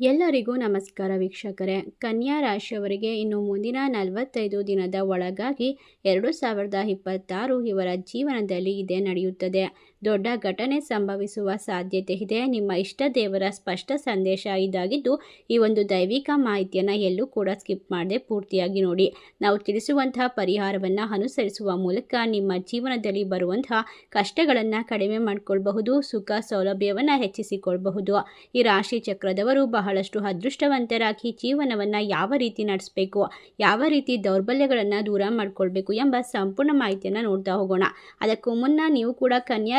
ಎಲ್ಲರಿಗೂ ನಮಸ್ಕಾರ ವೀಕ್ಷಕರೇ. ಕನ್ಯಾ ರಾಶಿಯವರಿಗೆ ಇನ್ನು ಮುಂದಿನ ನಲವತ್ತೈದು ದಿನದ ಒಳಗಾಗಿ ಎರಡು ಸಾವಿರದ ಇಪ್ಪತ್ತಾರು ಇವರ ಜೀವನದಲ್ಲಿ ಇದೇ ನಡೆಯುತ್ತದೆ. ದೊಡ್ಡ ಘಟನೆ ಸಂಭವಿಸುವ ಸಾಧ್ಯತೆ ಇದೆ. ನಿಮ್ಮ ಇಷ್ಟ ದೇವರ ಸ್ಪಷ್ಟ ಸಂದೇಶ ಇದಾಗಿದ್ದು, ಈ ಒಂದು ದೈವಿಕ ಮಾಹಿತಿಯನ್ನು ಎಲ್ಲೂ ಕೂಡ ಸ್ಕಿಪ್ ಮಾಡದೆ ಪೂರ್ತಿಯಾಗಿ ನೋಡಿ. ನಾವು ತಿಳಿಸುವಂತಹ ಪರಿಹಾರವನ್ನು ಅನುಸರಿಸುವ ಮೂಲಕ ನಿಮ್ಮ ಜೀವನದಲ್ಲಿ ಬರುವಂತಹ ಕಷ್ಟಗಳನ್ನು ಕಡಿಮೆ ಮಾಡಿಕೊಳ್ಬಹುದು, ಸುಖ ಸೌಲಭ್ಯವನ್ನು ಹೆಚ್ಚಿಸಿಕೊಳ್ಳಬಹುದು ಈ ರಾಶಿ ಚಕ್ರದವರು ಬಹಳಷ್ಟು ಅದೃಷ್ಟವಂತರಾಗಿ ಜೀವನವನ್ನು ಯಾವ ರೀತಿ ನಡೆಸಬೇಕು, ಯಾವ ರೀತಿ ದೌರ್ಬಲ್ಯಗಳನ್ನು ದೂರ ಮಾಡಿಕೊಳ್ಬೇಕು ಎಂಬ ಸಂಪೂರ್ಣ ಮಾಹಿತಿಯನ್ನು ನೋಡ್ತಾ ಹೋಗೋಣ. ಅದಕ್ಕೂ ಮುನ್ನ ನೀವು ಕೂಡ ಕನ್ಯಾ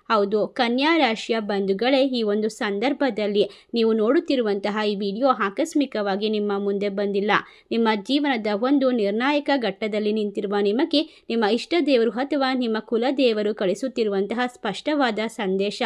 ಹೌದು, ಕನ್ಯಾ ರಾಶಿಯ ಬಂಧುಗಳೇ, ಈ ಒಂದು ಸಂದರ್ಭದಲ್ಲಿ ನೀವು ನೋಡುತ್ತಿರುವಂತಹ ಈ ವಿಡಿಯೋ ಆಕಸ್ಮಿಕವಾಗಿ ನಿಮ್ಮ ಮುಂದೆ ಬಂದಿಲ್ಲ. ನಿಮ್ಮ ಜೀವನದ ಒಂದು ನಿರ್ಣಾಯಕ ಘಟ್ಟದಲ್ಲಿ ನಿಂತಿರುವ ನಿಮಗೆ, ನಿಮ್ಮ ಇಷ್ಟ ದೇವರು ಅಥವಾ ನಿಮ್ಮ ಕುಲದೇವರು ಕಳಿಸುತ್ತಿರುವಂತಹ ಸ್ಪಷ್ಟವಾದ ಸಂದೇಶ.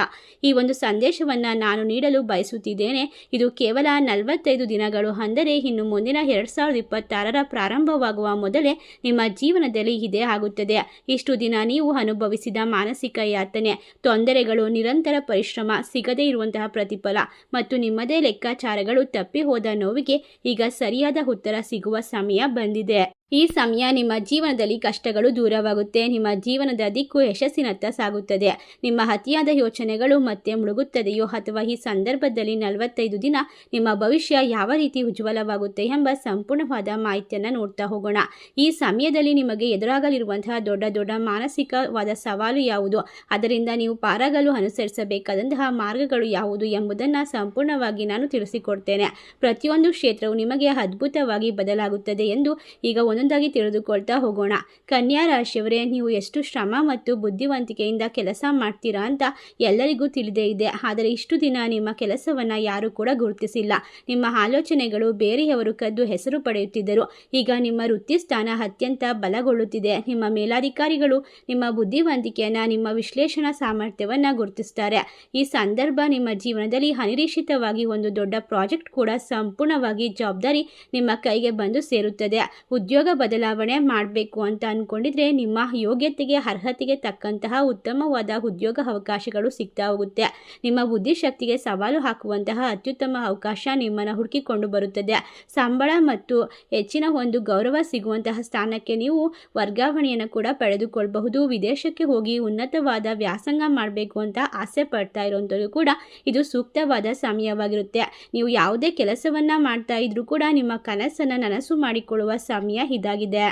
ಈ ಒಂದು ಸಂದೇಶವನ್ನು ನಾನು ನೀಡಲು ಬಯಸುತ್ತಿದ್ದೇನೆ. ಇದು ಕೇವಲ ನಲವತ್ತೈದು ದಿನಗಳು ಅಂದರೆ ಇನ್ನು ಮುಂದಿನ ಎರಡು ಸಾವಿರದ ಇಪ್ಪತ್ತಾರರ ಪ್ರಾರಂಭವಾಗುವ ಮೊದಲೇ ನಿಮ್ಮ ಜೀವನದಲ್ಲಿ ಇದೇ ಆಗುತ್ತದೆ. ಇಷ್ಟು ದಿನ ನೀವು ಅನುಭವಿಸಿದ ಮಾನಸಿಕ ಯಾತನೆ ತೊಂದರೆಗಳು, ನಿರಂತರ ಪರಿಶ್ರಮ ಸಿಗದೇ ಇರುವಂತಹ ಪ್ರತಿಫಲ ಮತ್ತು ನಿಮ್ಮದೇ ಲೆಕ್ಕಾಚಾರಗಳು ತಪ್ಪಿ ಹೋದ ನೋವಿಗೆ ಈಗ ಸರಿಯಾದ ಉತ್ತರ ಸಿಗುವ ಸಮಯ ಬಂದಿದೆ. ಈ ಸಮಯ ನಿಮ್ಮ ಜೀವನದಲ್ಲಿ ಕಷ್ಟಗಳು ದೂರವಾಗುತ್ತೆ. ನಿಮ್ಮ ಜೀವನದ ದಿಕ್ಕು ಯಶಸ್ಸಿನತ್ತ ಸಾಗುತ್ತದೆ. ನಿಮ್ಮ ಅತಿಯಾದ ಯೋಚನೆಗಳು ಮತ್ತೆ ಮುಳುಗುತ್ತದೆಯೋ ಅಥವಾ ಈ ಸಂದರ್ಭದಲ್ಲಿ ನಲವತ್ತೈದು ದಿನ ನಿಮ್ಮ ಭವಿಷ್ಯ ಯಾವ ರೀತಿ ಉಜ್ವಲವಾಗುತ್ತೆ ಎಂಬ ಸಂಪೂರ್ಣವಾದ ಮಾಹಿತಿಯನ್ನು ನೋಡ್ತಾ ಹೋಗೋಣ. ಈ ಸಮಯದಲ್ಲಿ ನಿಮಗೆ ಎದುರಾಗಲಿರುವಂತಹ ದೊಡ್ಡ ದೊಡ್ಡ ಮಾನಸಿಕವಾದ ಸವಾಲು ಯಾವುದು? ಅದರಿಂದ ನೀವು ಪಾರಾಗಲು ಅನುಸರಿಸಬೇಕಾದಂತಹ ಮಾರ್ಗಗಳು ಯಾವುದು ಎಂಬುದನ್ನು ಸಂಪೂರ್ಣವಾಗಿ ನಾನು ತಿಳಿಸಿಕೊಡ್ತೇನೆ. ಪ್ರತಿಯೊಂದು ಕ್ಷೇತ್ರವು ನಿಮಗೆ ಅದ್ಭುತವಾಗಿ ಬದಲಾಗುತ್ತದೆ ಎಂದು ಈಗ ಒಂದೊಂದಾಗಿ ತಿಳಿದುಕೊಳ್ತಾ ಹೋಗೋಣ. ಕನ್ಯಾ ರಾಶಿಯವರೇ, ನೀವು ಎಷ್ಟು ಶ್ರಮ ಮತ್ತು ಬುದ್ಧಿವಂತಿಕೆಯಿಂದ ಕೆಲಸ ಮಾಡ್ತೀರಾ ಅಂತ ಎಲ್ಲರಿಗೂ ತಿಳಿದೇ ಇದೆ. ಆದರೆ ಇಷ್ಟು ದಿನ ನಿಮ್ಮ ಕೆಲಸವನ್ನು ಯಾರೂ ಕೂಡ ಗುರುತಿಸಿಲ್ಲ. ನಿಮ್ಮ ಆಲೋಚನೆಗಳು ಬೇರೆಯವರು ಕದ್ದು ಹೆಸರು ಪಡೆಯುತ್ತಿದ್ದರು. ಈಗ ನಿಮ್ಮ ವೃತ್ತಿ ಸ್ಥಾನ ಅತ್ಯಂತ ಬಲಗೊಳ್ಳುತ್ತಿದೆ. ನಿಮ್ಮ ಮೇಲಾಧಿಕಾರಿಗಳು ನಿಮ್ಮ ಬುದ್ಧಿವಂತಿಕೆಯನ್ನು, ನಿಮ್ಮ ವಿಶ್ಲೇಷಣಾ ಸಾಮರ್ಥ್ಯವನ್ನು ಗುರುತಿಸ್ತಾರೆ. ಈ ಸಂದರ್ಭ ನಿಮ್ಮ ಜೀವನದಲ್ಲಿ ಅನಿರೀಕ್ಷಿತವಾಗಿ ಒಂದು ದೊಡ್ಡ ಪ್ರಾಜೆಕ್ಟ್ ಕೂಡ ಸಂಪೂರ್ಣವಾಗಿ ಜವಾಬ್ದಾರಿ ನಿಮ್ಮ ಕೈಗೆ ಬಂದು ಸೇರುತ್ತದೆ. ಉದ್ಯೋಗ ಬದಲಾವಣೆ ಮಾಡಬೇಕು ಅಂತ ಅಂದ್ಕೊಂಡಿದ್ರೆ ನಿಮ್ಮ ಯೋಗ್ಯತೆಗೆ, ಅರ್ಹತೆಗೆ ತಕ್ಕಂತಹ ಉತ್ತಮವಾದ ಉದ್ಯೋಗ ಅವಕಾಶಗಳು ಸಿಗ್ತಾ ಹೋಗುತ್ತೆ. ನಿಮ್ಮ ಬುದ್ಧಿಶಕ್ತಿಗೆ ಸವಾಲು ಹಾಕುವಂತಹ ಅತ್ಯುತ್ತಮ ಅವಕಾಶ ನಿಮ್ಮನ್ನು ಹುಡುಕಿಕೊಂಡು ಬರುತ್ತದೆ. ಸಂಬಳ ಮತ್ತು ಹೆಚ್ಚಿನ ಒಂದು ಗೌರವ ಸಿಗುವಂತಹ ಸ್ಥಾನಕ್ಕೆ ನೀವು ವರ್ಗಾವಣೆಯನ್ನು ಕೂಡ ಪಡೆದುಕೊಳ್ಳಬಹುದು ವಿದೇಶಕ್ಕೆ ಹೋಗಿ ಉನ್ನತವಾದ ವ್ಯಾಸಂಗ ಮಾಡಬೇಕು ಅಂತ ಆಸೆ ಪಡ್ತಾ ಇರುವಂಥದ್ದು ಕೂಡ ಇದು ಸೂಕ್ತವಾದ ಸಮಯವಾಗಿರುತ್ತೆ. ನೀವು ಯಾವುದೇ ಕೆಲಸವನ್ನ ಮಾಡ್ತಾ ಇದ್ರೂ ಕೂಡ ನಿಮ್ಮ ಕನಸನ್ನು ನನಸು ಮಾಡಿಕೊಳ್ಳುವ ಸಮಯ ಇದಾಗಿದೆ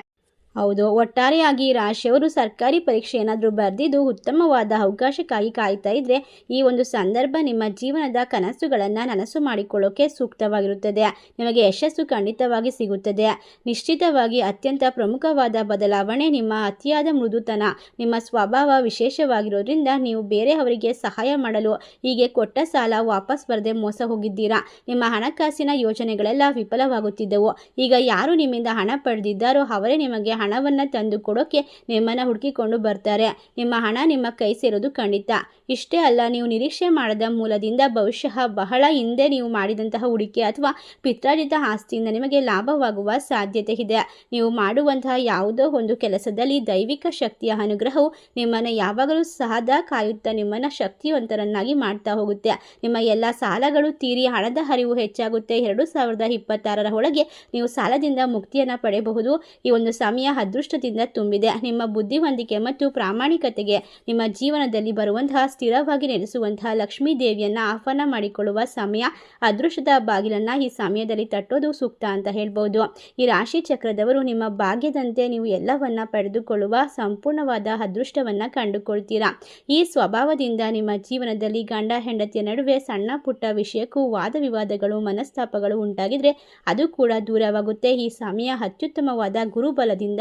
ಹೌದು, ಒಟ್ಟಾರೆಯಾಗಿ ರಾಶಿಯವರು ಸರ್ಕಾರಿ ಪರೀಕ್ಷೆ ಏನಾದರೂ ಬರೆದಿದ್ದು ಉತ್ತಮವಾದ ಅವಕಾಶಕ್ಕಾಗಿ ಕಾಯ್ತಾ ಇದ್ರೆ ಈ ಒಂದು ಸಂದರ್ಭ ನಿಮ್ಮ ಜೀವನದ ಕನಸುಗಳನ್ನು ನನಸು ಮಾಡಿಕೊಳ್ಳೋಕೆ ಸೂಕ್ತವಾಗಿರುತ್ತದೆ. ನಿಮಗೆ ಯಶಸ್ಸು ಖಂಡಿತವಾಗಿ ಸಿಗುತ್ತದೆ. ನಿಶ್ಚಿತವಾಗಿ ಅತ್ಯಂತ ಪ್ರಮುಖವಾದ ಬದಲಾವಣೆ ನಿಮ್ಮ ಅತಿಯಾದ ಮೃದುತನ. ನಿಮ್ಮ ಸ್ವಭಾವ ವಿಶೇಷವಾಗಿರೋದ್ರಿಂದ ನೀವು ಬೇರೆಯವರಿಗೆ ಸಹಾಯ ಮಾಡಲು ಹೀಗೆ ಕೊಟ್ಟ ಸಾಲ ವಾಪಸ್ ಬರದೆ ಮೋಸ ಹೋಗಿದ್ದೀರಾ? ನಿಮ್ಮ ಹಣಕಾಸಿನ ಯೋಜನೆಗಳೆಲ್ಲ ವಿಫಲವಾಗುತ್ತಿದ್ದವು. ಈಗ ಯಾರು ನಿಮ್ಮಿಂದ ಹಣ ಪಡೆದಿದ್ದಾರೋ ಅವರೇ ನಿಮಗೆ ಹಣವನ್ನು ತಂದು ಕೊಡೋಕೆ ನಿಮ್ಮನ್ನು ಹುಡುಕಿಕೊಂಡು ಬರ್ತಾರೆ. ನಿಮ್ಮ ಹಣ ನಿಮ್ಮ ಕೈ ಸೇರೋದು ಖಂಡಿತ. ಇಷ್ಟೇ ಅಲ್ಲ, ನೀವು ನಿರೀಕ್ಷೆ ಮಾಡದ ಮೂಲದಿಂದ ಬಹುಶಃ ಬಹಳ ಹಿಂದೆ ನೀವು ಮಾಡಿದಂತಹ ಹೂಡಿಕೆ ಅಥವಾ ಪಿತ್ರಾರ್ಜಿತ ಆಸ್ತಿಯಿಂದ ನಿಮಗೆ ಲಾಭವಾಗುವ ಸಾಧ್ಯತೆ ಇದೆ. ನೀವು ಮಾಡುವಂತಹ ಯಾವುದೋ ಒಂದು ಕೆಲಸದಲ್ಲಿ ದೈವಿಕ ಶಕ್ತಿಯ ಅನುಗ್ರಹವು ನಿಮ್ಮನ್ನು ಯಾವಾಗಲೂ ಸಹದ ಕಾಯುತ್ತಾ ನಿಮ್ಮನ್ನು ಶಕ್ತಿವಂತರನ್ನಾಗಿ ಮಾಡ್ತಾ ಹೋಗುತ್ತೆ. ನಿಮ್ಮ ಎಲ್ಲ ಸಾಲಗಳು ತೀರಿ ಹಣದ ಹರಿವು ಹೆಚ್ಚಾಗುತ್ತೆ. ಎರಡು ಸಾವಿರದ ಇಪ್ಪತ್ತಾರರ ಒಳಗೆ ನೀವು ಸಾಲದಿಂದ ಮುಕ್ತಿಯನ್ನು ಪಡೆಯಬಹುದು. ಈ ಒಂದು ಸಮಯ ಅದೃಷ್ಟದಿಂದ ತುಂಬಿದೆ. ನಿಮ್ಮ ಬುದ್ಧಿವಂತಿಕೆ ಮತ್ತು ಪ್ರಾಮಾಣಿಕತೆಗೆ ನಿಮ್ಮ ಜೀವನದಲ್ಲಿ ಬರುವಂತಹ ಸ್ಥಿರವಾಗಿ ನೆಲೆಸುವಂತಹ ಲಕ್ಷ್ಮೀ ದೇವಿಯನ್ನ ಆಹ್ವಾನ ಮಾಡಿಕೊಳ್ಳುವ ಸಮಯ ಅದೃಷ್ಟದ ಬಾಗಿಲನ್ನ ಈ ಸಮಯದಲ್ಲಿ ತಟ್ಟೋದು ಸೂಕ್ತ ಅಂತ ಹೇಳ್ಬೋದು. ಈ ರಾಶಿ ಚಕ್ರದವರು ನಿಮ್ಮ ಭಾಗ್ಯದಂತೆ ನೀವು ಎಲ್ಲವನ್ನ ಪಡೆದುಕೊಳ್ಳುವ ಸಂಪೂರ್ಣವಾದ ಅದೃಷ್ಟವನ್ನ ಕಂಡುಕೊಳ್ತೀರಾ. ಈ ಸ್ವಭಾವದಿಂದ ನಿಮ್ಮ ಜೀವನದಲ್ಲಿ ಗಂಡ, ಹೆಂಡತಿಯ ನಡುವೆ ಸಣ್ಣ, ಪುಟ್ಟ ವಿಷಯಕ್ಕೂ ವಾದ ವಿವಾದಗಳು, ಮನಸ್ತಾಪಗಳು ಉಂಟಾಗಿದ್ರೆ ಅದು ಕೂಡ ದೂರವಾಗುತ್ತೆ. ಈ ಸಮಯ ಅತ್ಯುತ್ತಮವಾದ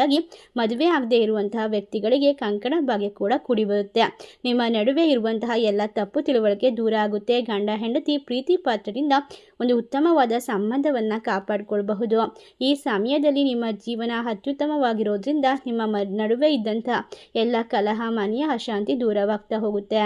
ಗುರುಬಲದಿಂದಾಗಿ ಮದುವೆ ಆಗದೆ ಇರುವಂತಹ ವ್ಯಕ್ತಿಗಳಿಗೆ ಕಂಕಣ ಭಾಗ್ಯ ಕೂಡ ಕೂಡಿ ಬರುತ್ತೆ ನಿಮ್ಮ ನಡುವೆ ಇರುವಂತಹ ಎಲ್ಲ ತಪ್ಪು ತಿಳುವಳಿಕೆ ದೂರ ಆಗುತ್ತೆ. ಗಂಡ, ಹೆಂಡತಿ ಪ್ರೀತಿ ಪಾತ್ರದಿಂದ ಒಂದು ಉತ್ತಮವಾದ ಸಂಬಂಧವನ್ನು ಕಾಪಾಡಿಕೊಳ್ಬಹುದು. ಈ ಸಮಯದಲ್ಲಿ ನಿಮ್ಮ ಜೀವನ ಅತ್ಯುತ್ತಮವಾಗಿರೋದ್ರಿಂದ ನಿಮ್ಮ ನಡುವೆ ಇದ್ದಂಥ ಎಲ್ಲ ಕಲಹ, ಮನೆಯ ಅಶಾಂತಿ ದೂರವಾಗ್ತಾ ಹೋಗುತ್ತೆ.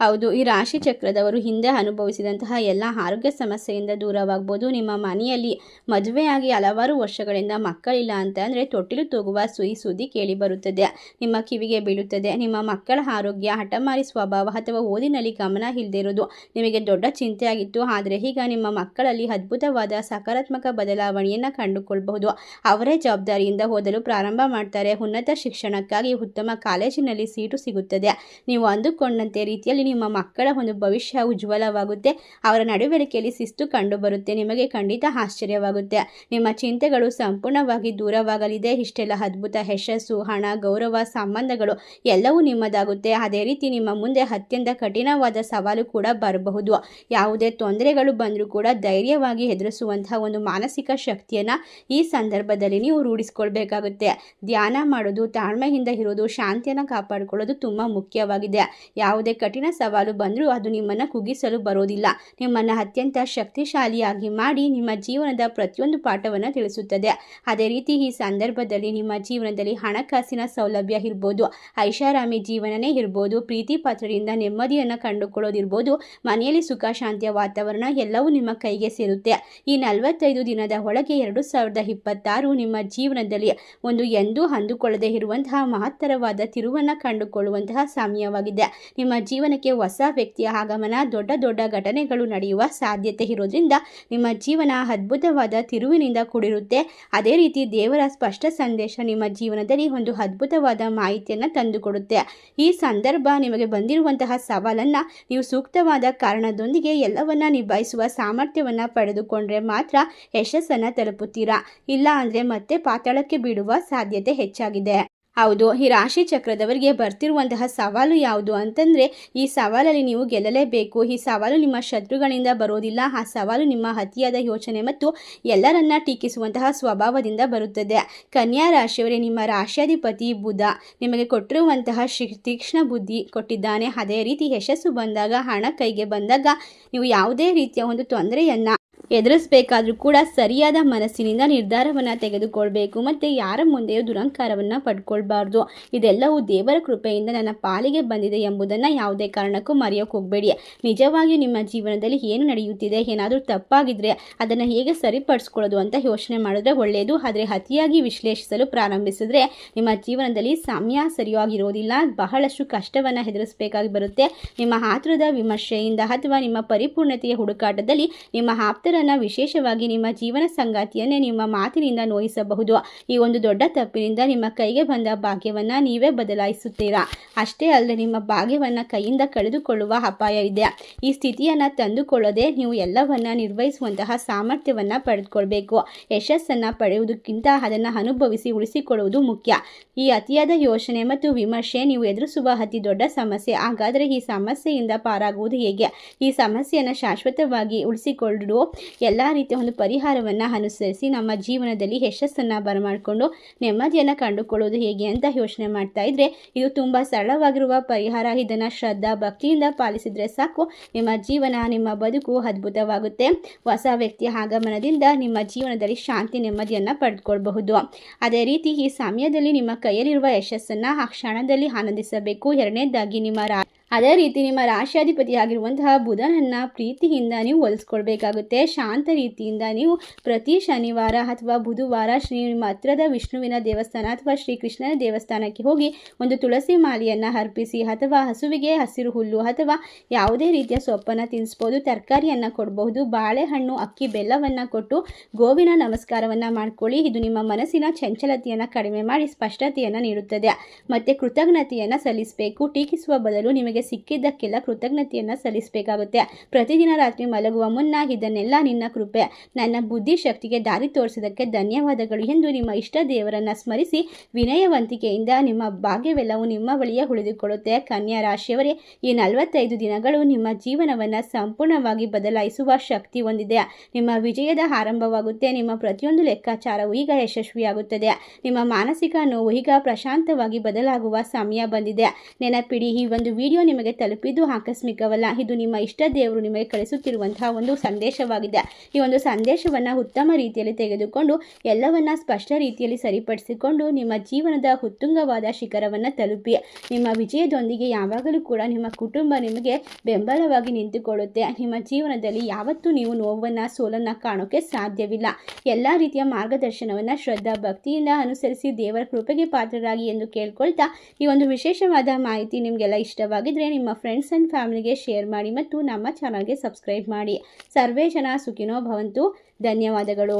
ಹೌದು, ಈ ರಾಶಿ ಚಕ್ರದವರು ಹಿಂದೆ ಅನುಭವಿಸಿದಂತಹ ಎಲ್ಲ ಆರೋಗ್ಯ ಸಮಸ್ಯೆಯಿಂದ ದೂರವಾಗ್ಬೋದು. ನಿಮ್ಮ ಮನೆಯಲ್ಲಿ ಮದುವೆಯಾಗಿ ಹಲವಾರು ವರ್ಷಗಳಿಂದ ಮಕ್ಕಳಿಲ್ಲ ಅಂತ ಅಂದರೆ ತೊಟ್ಟಿಲು ತೂಗುವ ಸುಯಿ ಸುದ್ದಿ ಕೇಳಿ ಬರುತ್ತದೆ ನಿಮ್ಮ ಕಿವಿಗೆ ಬೀಳುತ್ತದೆ. ನಿಮ್ಮ ಮಕ್ಕಳ ಆರೋಗ್ಯ ಹಠಮಾರಿ ಸ್ವಭಾವ ಅಥವಾ ಓದಿನಲ್ಲಿ ಗಮನ ಇಲ್ಲದೆ ಇರೋದು ನಿಮಗೆ ದೊಡ್ಡ ಚಿಂತೆಯಾಗಿತ್ತು. ಆದರೆ ಈಗ ನಿಮ್ಮ ಮಕ್ಕಳಲ್ಲಿ ಅದ್ಭುತವಾದ ಸಕಾರಾತ್ಮಕ ಬದಲಾವಣೆಯನ್ನು ಕಂಡುಕೊಳ್ಬಹುದು. ಅವರೇ ಜವಾಬ್ದಾರಿಯಿಂದ ಓದಲು ಪ್ರಾರಂಭ ಮಾಡ್ತಾರೆ. ಉನ್ನತ ಶಿಕ್ಷಣಕ್ಕಾಗಿ ಉತ್ತಮ ಕಾಲೇಜಿನಲ್ಲಿ ಸೀಟು ಸಿಗುತ್ತದೆ. ನೀವು ಅಂದುಕೊಂಡಂತೆ ರೀತಿಯಲ್ಲಿ ನಿಮ್ಮ ಮಕ್ಕಳ ಒಂದು ಭವಿಷ್ಯ ಉಜ್ವಲವಾಗುತ್ತೆ. ಅವರ ನಡವಳಿಕೆಯಲ್ಲಿ ಶಿಸ್ತು ಕಂಡುಬರುತ್ತೆ. ನಿಮಗೆ ಖಂಡಿತ ಆಶ್ಚರ್ಯವಾಗುತ್ತೆ. ನಿಮ್ಮ ಚಿಂತೆಗಳು ಸಂಪೂರ್ಣವಾಗಿ ದೂರವಾಗಲಿದೆ. ಇಷ್ಟೆಲ್ಲ ಅದ್ಭುತ ಯಶಸ್ಸು, ಹಣ, ಗೌರವ, ಸಂಬಂಧಗಳು ಎಲ್ಲವೂ ನಿಮ್ಮದಾಗುತ್ತೆ. ಅದೇ ರೀತಿ ನಿಮ್ಮ ಮುಂದೆ ಅತ್ಯಂತ ಕಠಿಣವಾದ ಸವಾಲು ಕೂಡ ಬರಬಹುದು. ಯಾವುದೇ ತೊಂದರೆಗಳು ಬಂದರೂ ಕೂಡ ಧೈರ್ಯವಾಗಿ ಎದುರಿಸುವಂತಹ ಒಂದು ಮಾನಸಿಕ ಶಕ್ತಿಯನ್ನು ಈ ಸಂದರ್ಭದಲ್ಲಿ ನೀವು ರೂಢಿಸ್ಕೊಳ್ಬೇಕಾಗುತ್ತೆ. ಧ್ಯಾನ ಮಾಡೋದು, ತಾಳ್ಮೆಯಿಂದ ಇರೋದು, ಶಾಂತಿಯನ್ನು ಕಾಪಾಡಿಕೊಳ್ಳೋದು ತುಂಬ ಮುಖ್ಯವಾಗಿದೆ. ಯಾವುದೇ ಕಠಿಣ ಸವಾಲು ಬಂದರೂ ಅದು ನಿಮ್ಮನ್ನು ಕುಗ್ಗಿಸಲು ಬರೋದಿಲ್ಲ. ನಿಮ್ಮನ್ನು ಅತ್ಯಂತ ಶಕ್ತಿಶಾಲಿಯಾಗಿ ಮಾಡಿ ನಿಮ್ಮ ಜೀವನದ ಪ್ರತಿಯೊಂದು ಪಾಠವನ್ನು ತಿಳಿಸುತ್ತದೆ. ಅದೇ ರೀತಿ ಈ ಸಂದರ್ಭದಲ್ಲಿ ನಿಮ್ಮ ಜೀವನದಲ್ಲಿ ಹಣಕಾಸಿನ ಸೌಲಭ್ಯ ಇರ್ಬೋದು, ಐಷಾರಾಮಿ ಜೀವನನೇ ಇರ್ಬೋದು, ಪ್ರೀತಿ ಪಾತ್ರರಿಂದ ನೆಮ್ಮದಿಯನ್ನು ಕಂಡುಕೊಳ್ಳೋದಿರ್ಬೋದು, ಮನೆಯಲ್ಲಿ ಸುಖ, ಶಾಂತಿಯ ವಾತಾವರಣ ಎಲ್ಲವೂ ನಿಮ್ಮ ಕೈಗೆ ಸೇರುತ್ತೆ. ಈ ನಲವತ್ತೈದು ದಿನದ ಒಳಗೆ ಎರಡು ಸಾವಿರದ ಇಪ್ಪತ್ತಾರು ನಿಮ್ಮ ಜೀವನದಲ್ಲಿ ಒಂದು ಎಂದೂ ಅಂದುಕೊಳ್ಳದೇ ಇರುವಂತಹ ಮಹತ್ತರವಾದ ತಿರುವನ್ನು ಕಂಡುಕೊಳ್ಳುವಂತಹ ಸಮಯವಾಗಿದೆ. ನಿಮ್ಮ ಜೀವನಕ್ಕೆ ಹೊಸ ವ್ಯಕ್ತಿಯ ಆಗಮನ, ದೊಡ್ಡ ದೊಡ್ಡ ಘಟನೆಗಳು ನಡೆಯುವ ಸಾಧ್ಯತೆ ಇರೋದ್ರಿಂದ ನಿಮ್ಮ ಜೀವನ ಅದ್ಭುತವಾದ ತಿರುವಿನಿಂದ ಕೂಡಿರುತ್ತೆ. ಅದೇ ರೀತಿ ದೇವರ ಸ್ಪಷ್ಟ ಸಂದೇಶ ನಿಮ್ಮ ಜೀವನದಲ್ಲಿ ಒಂದು ಅದ್ಭುತವಾದ ಮಾಹಿತಿಯನ್ನು ತಂದುಕೊಡುತ್ತೆ. ಈ ಸಂದರ್ಭ ನಿಮಗೆ ಬಂದಿರುವಂತಹ ಸವಾಲನ್ನು ನೀವು ಸೂಕ್ತವಾದ ಕಾರಣದೊಂದಿಗೆ ಎಲ್ಲವನ್ನ ನಿಭಾಯಿಸುವ ಸಾಮರ್ಥ್ಯವನ್ನು ಪಡೆದುಕೊಂಡ್ರೆ ಮಾತ್ರ ಯಶಸ್ಸನ್ನು ತಲುಪುತ್ತೀರಾ? ಇಲ್ಲ ಅಂದರೆ ಮತ್ತೆ ಪಾತಾಳಕ್ಕೆ ಬೀಳುವ ಸಾಧ್ಯತೆ ಹೆಚ್ಚಾಗಿದೆ. ಹೌದು, ಈ ರಾಶಿ ಚಕ್ರದವರಿಗೆ ಬರ್ತಿರುವಂತಹ ಸವಾಲು ಯಾವುದು ಅಂತಂದರೆ, ಈ ಸವಾಲಲ್ಲಿ ನೀವು ಗೆಲ್ಲಲೇಬೇಕು. ಈ ಸವಾಲು ನಿಮ್ಮ ಶತ್ರುಗಳಿಂದ ಬರೋದಿಲ್ಲ. ಆ ಸವಾಲು ನಿಮ್ಮ ಅತಿಯಾದ ಯೋಚನೆ ಮತ್ತು ಎಲ್ಲರನ್ನ ಟೀಕಿಸುವಂತಹ ಸ್ವಭಾವದಿಂದ ಬರುತ್ತದೆ. ಕನ್ಯಾ ರಾಶಿಯವರೇ, ನಿಮ್ಮ ರಾಶ್ಯಾಧಿಪತಿ ಬುಧ ನಿಮಗೆ ಕೊಟ್ಟಿರುವಂತಹ ತೀಕ್ಷ್ಣ ಬುದ್ಧಿ ಕೊಟ್ಟಿದ್ದಾನೆ. ಅದೇ ರೀತಿ ಯಶಸ್ಸು ಬಂದಾಗ, ಹಣ ಕೈಗೆ ಬಂದಾಗ ನೀವು ಯಾವುದೇ ರೀತಿಯ ಒಂದು ತೊಂದರೆಯನ್ನು ಎದುರಿಸಬೇಕಾದ್ರೂ ಕೂಡ ಸರಿಯಾದ ಮನಸ್ಸಿನಿಂದ ನಿರ್ಧಾರವನ್ನು ತೆಗೆದುಕೊಳ್ಬೇಕು. ಮತ್ತು ಯಾರ ಮುಂದೆಯೂ ದುರಂಕಾರವನ್ನು ಪಡ್ಕೊಳ್ಬಾರ್ದು. ಇದೆಲ್ಲವೂ ದೇವರ ಕೃಪೆಯಿಂದ ನನ್ನ ಪಾಲಿಗೆ ಬಂದಿದೆ ಎಂಬುದನ್ನು ಯಾವುದೇ ಕಾರಣಕ್ಕೂ ಮರೆಯೋಕೆ ಹೋಗಬೇಡಿ. ನಿಜವಾಗಿಯೂ ನಿಮ್ಮ ಜೀವನದಲ್ಲಿ ಏನು ನಡೆಯುತ್ತಿದೆ, ಏನಾದರೂ ತಪ್ಪಾಗಿದ್ದರೆ ಅದನ್ನು ಹೇಗೆ ಸರಿಪಡಿಸ್ಕೊಳ್ಳೋದು ಅಂತ ಯೋಚನೆ ಮಾಡಿದ್ರೆ ಒಳ್ಳೆಯದು ಆದರೆ ಅತಿಯಾಗಿ ವಿಶ್ಲೇಷಿಸಲು ಪ್ರಾರಂಭಿಸಿದ್ರೆ ನಿಮ್ಮ ಜೀವನದಲ್ಲಿ ಸಮಯ ಸರಿಯಾಗಿರೋದಿಲ್ಲ. ಬಹಳಷ್ಟು ಕಷ್ಟವನ್ನು ಎದುರಿಸಬೇಕಾಗಿ ಬರುತ್ತೆ. ನಿಮ್ಮ ಆತುರದ ವಿಮರ್ಶೆಯಿಂದ ಅಥವಾ ನಿಮ್ಮ ಪರಿಪೂರ್ಣತೆಯ ಹುಡುಕಾಟದಲ್ಲಿ ನಿಮ್ಮ ಆಪ್ತರನ್ನು ವಿಶೇಷವಾಗಿ ನಿಮ್ಮ ಜೀವನ ಸಂಗಾತಿಯನ್ನೇ ನಿಮ್ಮ ಮಾತಿನಿಂದ ನೋಯಿಸಬಹುದು. ಈ ಒಂದು ದೊಡ್ಡ ತಪ್ಪಿನಿಂದ ನಿಮ್ಮ ಕೈಗೆ ಬಂದ ಭಾಗ್ಯವನ್ನು ನೀವೇ ಬದಲಾಯಿಸುತ್ತೀರಾ? ಅಷ್ಟೇ ಅಲ್ಲದೆ ನಿಮ್ಮ ಭಾಗ್ಯವನ್ನು ಕೈಯಿಂದ ಕಳೆದುಕೊಳ್ಳುವ ಅಪಾಯ ಇದೆ. ಈ ಸ್ಥಿತಿಯನ್ನು ತಂದುಕೊಳ್ಳದೆ ನೀವು ಎಲ್ಲವನ್ನ ನಿರ್ವಹಿಸುವಂತಹ ಸಾಮರ್ಥ್ಯವನ್ನು ಪಡೆದುಕೊಳ್ಬೇಕು. ಯಶಸ್ಸನ್ನು ಪಡೆಯುವುದಕ್ಕಿಂತ ಅದನ್ನು ಅನುಭವಿಸಿ ಉಳಿಸಿಕೊಳ್ಳುವುದು ಮುಖ್ಯ. ಈ ಅತಿಯಾದ ಯೋಚನೆ ಮತ್ತು ವಿಮರ್ಶೆ ನೀವು ಎದುರಿಸುವ ಅತಿ ದೊಡ್ಡ ಸಮಸ್ಯೆ. ಹಾಗಾದರೆ ಈ ಸಮಸ್ಯೆಯಿಂದ ಪಾರಾಗುವುದು ಹೇಗೆ? ಈ ಸಮಸ್ಯೆಯನ್ನು ಶಾಶ್ವತವಾಗಿ ಉಳಿಸಿಕೊಳ್ಳಲು ಎಲ್ಲ ರೀತಿಯ ಒಂದು ಪರಿಹಾರವನ್ನು ಅನುಸರಿಸಿ ನಮ್ಮ ಜೀವನದಲ್ಲಿ ಯಶಸ್ಸನ್ನು ಬರಮಾಡಿಕೊಂಡು ನೆಮ್ಮದಿಯನ್ನು ಕಂಡುಕೊಳ್ಳೋದು ಹೇಗೆ ಅಂತ ಯೋಚನೆ ಮಾಡ್ತಾ ಇದ್ರೆ ಇದು ತುಂಬ ಸರಳವಾಗಿರುವ ಪರಿಹಾರ. ಇದನ್ನು ಶ್ರದ್ಧಾ, ಭಕ್ತಿಯಿಂದ ಪಾಲಿಸಿದರೆ ಸಾಕು. ನಿಮ್ಮ ಜೀವನ, ನಿಮ್ಮ ಬದುಕು ಅದ್ಭುತವಾಗುತ್ತೆ. ಹೊಸ ವ್ಯಕ್ತಿಯ ಆಗಮನದಿಂದ ನಿಮ್ಮ ಜೀವನದಲ್ಲಿ ಶಾಂತಿ, ನೆಮ್ಮದಿಯನ್ನು ಪಡೆದುಕೊಳ್ಬಹುದು. ಅದೇ ರೀತಿ ಈ ಸಮಯದಲ್ಲಿ ನಿಮ್ಮ ಕೈಯಲ್ಲಿರುವ ಯಶಸ್ಸನ್ನು ಆ ಕ್ಷಣದಲ್ಲಿ ಆನಂದಿಸಬೇಕು. ಎರಡನೇದಾಗಿ ನಿಮ್ಮ ರಾ ಅದೇ ರೀತಿ ನಿಮ್ಮ ರಾಶಿಯಾಧಿಪತಿ ಆಗಿರುವಂತಹ ಬುಧನನ್ನು ಪ್ರೀತಿಯಿಂದ ನೀವು ಹೊಲಿಸ್ಕೊಳ್ಬೇಕಾಗುತ್ತೆ. ಶಾಂತ ರೀತಿಯಿಂದ ನೀವು ಪ್ರತಿ ಶನಿವಾರ ಅಥವಾ ಬುಧವಾರ ಶ್ರೀ ನಿಮ್ಮ ಹತ್ರದ ವಿಷ್ಣುವಿನ ದೇವಸ್ಥಾನ ಅಥವಾ ಶ್ರೀ ಕೃಷ್ಣನ ದೇವಸ್ಥಾನಕ್ಕೆ ಹೋಗಿ ಒಂದು ತುಳಸಿ ಮಾಲೆಯನ್ನು ಅರ್ಪಿಸಿ ಅಥವಾ ಹಸುವಿಗೆ ಹಸಿರು ಹುಲ್ಲು ಅಥವಾ ಯಾವುದೇ ರೀತಿಯ ಸೊಪ್ಪನ್ನು ತಿನ್ನಿಸ್ಬೋದು, ತರಕಾರಿಯನ್ನು ಕೊಡಬಹುದು, ಬಾಳೆಹಣ್ಣು, ಅಕ್ಕಿ, ಬೆಲ್ಲವನ್ನು ಕೊಟ್ಟು ಗೋವಿನ ನಮಸ್ಕಾರವನ್ನು ಮಾಡ್ಕೊಳ್ಳಿ. ಇದು ನಿಮ್ಮ ಮನಸ್ಸಿನ ಚಂಚಲತೆಯನ್ನು ಕಡಿಮೆ ಮಾಡಿ ಸ್ಪಷ್ಟತೆಯನ್ನು ನೀಡುತ್ತದೆ. ಮತ್ತು ಕೃತಜ್ಞತೆಯನ್ನು ಸಲ್ಲಿಸಬೇಕು. ಟೀಕಿಸುವ ಬದಲು ನಿಮಗೆ ಸಿಕ್ಕಿದ್ದಕ್ಕೆಲ್ಲ ಕೃತಜ್ಞತೆಯನ್ನು ಸಲ್ಲಿಸಬೇಕಾಗುತ್ತೆ. ಪ್ರತಿದಿನ ರಾತ್ರಿ ಮಲಗುವ ಮುನ್ನ ಇದನ್ನೆಲ್ಲ ನಿನ್ನ ಕೃಪೆ. ನನ್ನ ಬುದ್ಧಿ ಶಕ್ತಿಗೆ ದಾರಿ ತೋರಿಸಿದ್ದಕ್ಕೆ ಧನ್ಯವಾದಗಳು ಎಂದು ನಿಮ್ಮ ಇಷ್ಟ ದೇವರನ್ನು ಸ್ಮರಿಸಿ ವಿನಯವಂತಿಕೆಯಿಂದ ನಿಮ್ಮ ಭಾಗ್ಯವೆಲ್ಲವೂ ನಿಮ್ಮ ಬಳಿಯೇ ಉಳಿದುಕೊಳ್ಳುತ್ತೆ. ಕನ್ಯಾ ರಾಶಿಯವರೇ, ಈ ನಲವತ್ತೈದು ದಿನಗಳು ನಿಮ್ಮ ಜೀವನವನ್ನು ಸಂಪೂರ್ಣವಾಗಿ ಬದಲಾಯಿಸುವ ಶಕ್ತಿ ಹೊಂದಿದೆ. ನಿಮ್ಮ ವಿಜಯದ ಆರಂಭವಾಗುತ್ತೆ. ನಿಮ್ಮ ಪ್ರತಿಯೊಂದು ಲೆಕ್ಕಾಚಾರವು ಈಗ ಯಶಸ್ವಿಯಾಗುತ್ತದೆ. ನಿಮ್ಮ ಮಾನಸಿಕ ನೋವು ಈಗ ಪ್ರಶಾಂತವಾಗಿ ಬದಲಾಗುವ ಸಮಯ ಬಂದಿದೆ. ನೆನಪಿಡಿ, ಈ ಒಂದು ವಿಡಿಯೋ ನಿಮಗೆ ತಲುಪಿದ್ದು ಆಕಸ್ಮಿಕವಲ್ಲ. ಇದು ನಿಮ್ಮ ಇಷ್ಟ ದೇವರು ನಿಮಗೆ ಕಳಿಸುತ್ತಿರುವಂತಹ ಒಂದು ಸಂದೇಶವಾಗಿದೆ. ಈ ಒಂದು ಸಂದೇಶವನ್ನು ಉತ್ತಮ ರೀತಿಯಲ್ಲಿ ತೆಗೆದುಕೊಂಡು, ಎಲ್ಲವನ್ನ ಸ್ಪಷ್ಟ ರೀತಿಯಲ್ಲಿ ಸರಿಪಡಿಸಿಕೊಂಡು, ನಿಮ್ಮ ಜೀವನದ ಉತ್ತುಂಗವಾದ ಶಿಖರವನ್ನು ತಲುಪಿ, ನಿಮ್ಮ ವಿಜಯದೊಂದಿಗೆ ಯಾವಾಗಲೂ ಕೂಡ ನಿಮ್ಮ ಕುಟುಂಬ ನಿಮಗೆ ಬೆಂಬಲವಾಗಿ ನಿಂತುಕೊಳ್ಳುತ್ತೆ. ನಿಮ್ಮ ಜೀವನದಲ್ಲಿ ಯಾವತ್ತೂ ನೀವು ನೋವನ್ನು, ಸೋಲನ್ನು ಕಾಣೋಕ್ಕೆ ಸಾಧ್ಯವಿಲ್ಲ. ಎಲ್ಲ ರೀತಿಯ ಮಾರ್ಗದರ್ಶನವನ್ನು ಶ್ರದ್ಧಾ ಭಕ್ತಿಯಿಂದ ಅನುಸರಿಸಿ ದೇವರ ಕೃಪೆಗೆ ಪಾತ್ರರಾಗಿ ಎಂದು ಕೇಳ್ಕೊಳ್ತಾ ಈ ಒಂದು ವಿಶೇಷವಾದ ಮಾಹಿತಿ ನಿಮಗೆಲ್ಲ ಇಷ್ಟವಾಗಿದ್ದರೆ ನಿಮ್ಮ ಫ್ರೆಂಡ್ಸ್ ಆ್ಯಂಡ್ ಫ್ಯಾಮಿಲಿಗೆ ಶೇರ್ ಮಾಡಿ ಮತ್ತು ನಮ್ಮ ಚಾನಲ್ಗೆ ಸಬ್ಸ್ಕ್ರೈಬ್ ಮಾಡಿ. ಸರ್ವೇ ಜನ ಸುಖಿನೋ ಭವಂತು. ಧನ್ಯವಾದಗಳು.